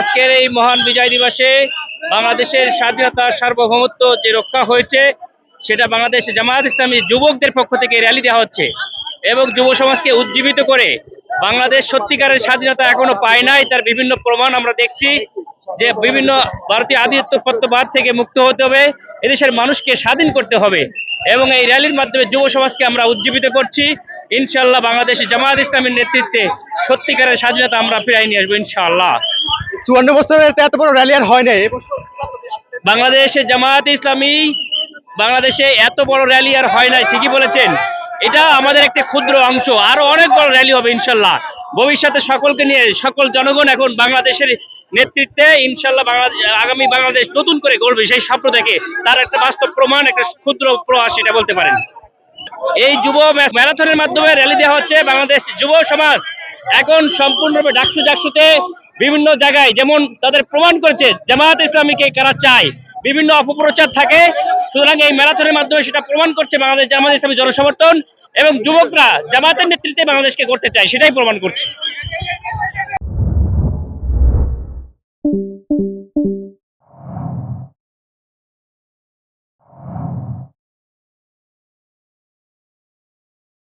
আজকের এই মহান বিজয় দিবসে বাংলাদেশের স্বাধীনতা সার্বভৌমত্ব যে রক্ষা হয়েছে, সেটা বাংলাদেশ জামায়াত ইসলামী যুবকদের পক্ষ থেকে র্যালি দেওয়া হচ্ছে এবং যুব সমাজকে উজ্জীবিত করে বাংলাদেশ সত্যিকারের স্বাধীনতা এখনও পায় নাই, তার বিভিন্ন প্রমাণ আমরা দেখছি যে বিভিন্ন ভারতীয় আধিপত্যবাদ থেকে মুক্ত হতে হবে, এদেশের মানুষকে স্বাধীন করতে হবে এবং এই র্যালির মাধ্যমে যুব সমাজকে আমরা উজ্জীবিত করছি। ইনশাআল্লাহ বাংলাদেশে জামায়াত ইসলামের নেতৃত্বে সত্যিকারের স্বাধীনতা আমরা ফিরাই নিয়ে আসব ইনশাআল্লাহ। চুয়ান্ন বছরের এত বড় র্যালি আর হয় নাই বাংলাদেশে জামায়াত ইসলামী বাংলাদেশে এত বড় র্যালি আর হয় নাই ঠিকই বলেছেন। এটা আমাদের একটা ক্ষুদ্র অংশ আরও অনেক বড় র্যালি হবে ইনশাল্লাহ ভবিষ্যতে সকলকে নিয়ে সকল জনগণ এখন বাংলাদেশের নেতৃত্বে ইনশাল্লাহ বাংলাদেশ আগামী বাংলাদেশ নতুন করে গড়বে সেই স্বপ্ন থেকে তার একটা বাস্তব প্রমাণ একটা ক্ষুদ্র প্রয়াস এটা বলতে পারেন। এই যুব ম্যারাথনের মাধ্যমে র্যালি দেওয়া হচ্ছে বাংলাদেশ যুব সমাজ। এখন সম্পূর্ণরূপে ডাকসু ডাকসুতে বিভিন্ন জায়গায় যেমন তাদের প্রমাণ করেছে জামায়াত ইসলামীকে কারা চায়, বিভিন্ন অপপ্রচার থাকে। সুতরাং এই ম্যারাথনের মাধ্যমে সেটা প্রমাণ করছে বাংলাদেশ জামায়াত ইসলামী জনসমর্থন এবং যুবকরা জামাতের নেতৃত্বে বাংলাদেশকে করতে চায়, সেটাই প্রমাণ করছে।